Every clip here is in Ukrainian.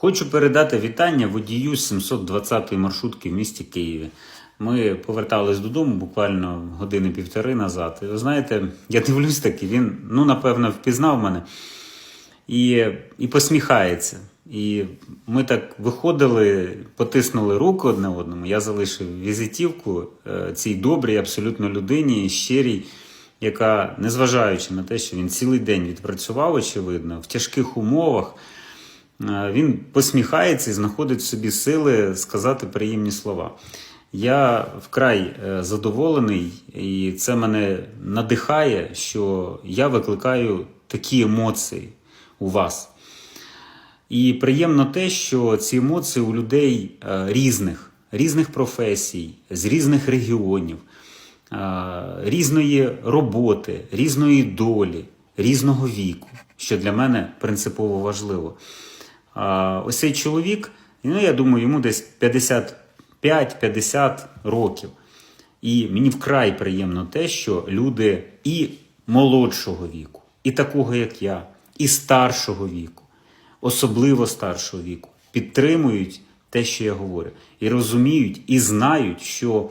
Хочу передати вітання водію 720-ї маршрутки в місті Києві. Ми повертались додому буквально години-півтори назад. І ви знаєте, я дивлюсь таки, він, ну, напевно, впізнав мене і, і посміхається. І ми так виходили, потиснули руку одне одному. Я залишив візитівку е, цій добрій, абсолютно людині, щирій, яка, незважаючи на те, що він цілий день відпрацював, очевидно, в тяжких умовах. Е, Він посміхається і знаходить в собі сили сказати приємні слова. Я вкрай е, задоволений, і це мене надихає, що я викликаю такі емоції у вас. І приємно те, що ці емоції у людей е, різних, різних професій, з різних регіонів, різної роботи, різної долі, різного віку, що для мене принципово важливо. Ось цей чоловік, ну я думаю, йому десь 55-50 років. І мені вкрай приємно те, що люди і молодшого віку, і такого, як я, і старшого віку, особливо старшого віку, підтримують те, що я говорю, і розуміють, і знають, що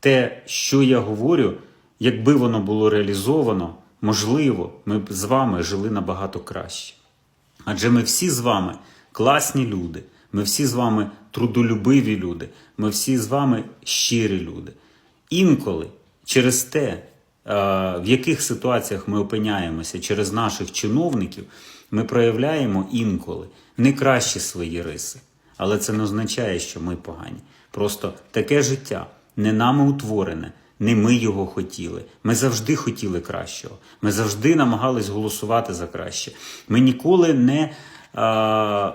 те, що я говорю, якби воно було реалізовано, можливо, ми б з вами жили набагато краще. Адже ми всі з вами класні люди, ми всі з вами трудолюбиві люди, ми всі з вами щирі люди. Інколи через те, е, в яких ситуаціях ми опиняємося через наших чиновників, ми проявляємо інколи не кращі свої риси. Але це не означає, що ми погані. Просто таке життя не нами утворене, не ми його хотіли. Ми завжди хотіли кращого. Ми завжди намагались голосувати за краще. Ми ніколи не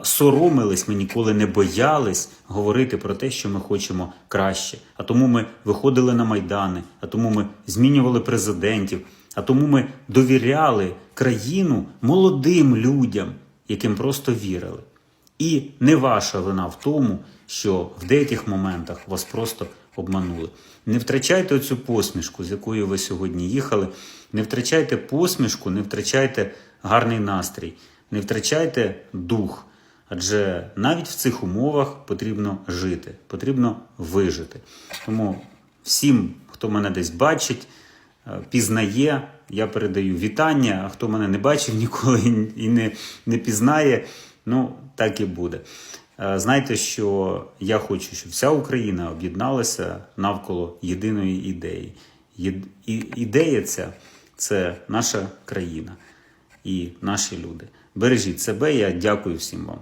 соромились, ми ніколи не боялись говорити про те, що ми хочемо краще. А тому ми виходили на майдани, а тому ми змінювали президентів, а тому ми довіряли країну молодим людям, яким просто вірили. І не ваша вина в тому, що в деяких моментах вас просто обманули. Не втрачайте цю посмішку, з якою ви сьогодні їхали. Не втрачайте посмішку, не втрачайте гарний настрій, не втрачайте дух. Адже навіть в цих умовах потрібно жити, потрібно вижити. Тому всім, хто мене десь бачить, е, пізнає, я передаю вітання. А хто мене не бачив ніколи і не, не пізнає, ну так і буде. Е, Знайте, що я хочу, щоб вся Україна об'єдналася навколо єдиної ідеї. Ідея ця це наша країна і наші люди. Бережіть себе. Я дякую всім вам.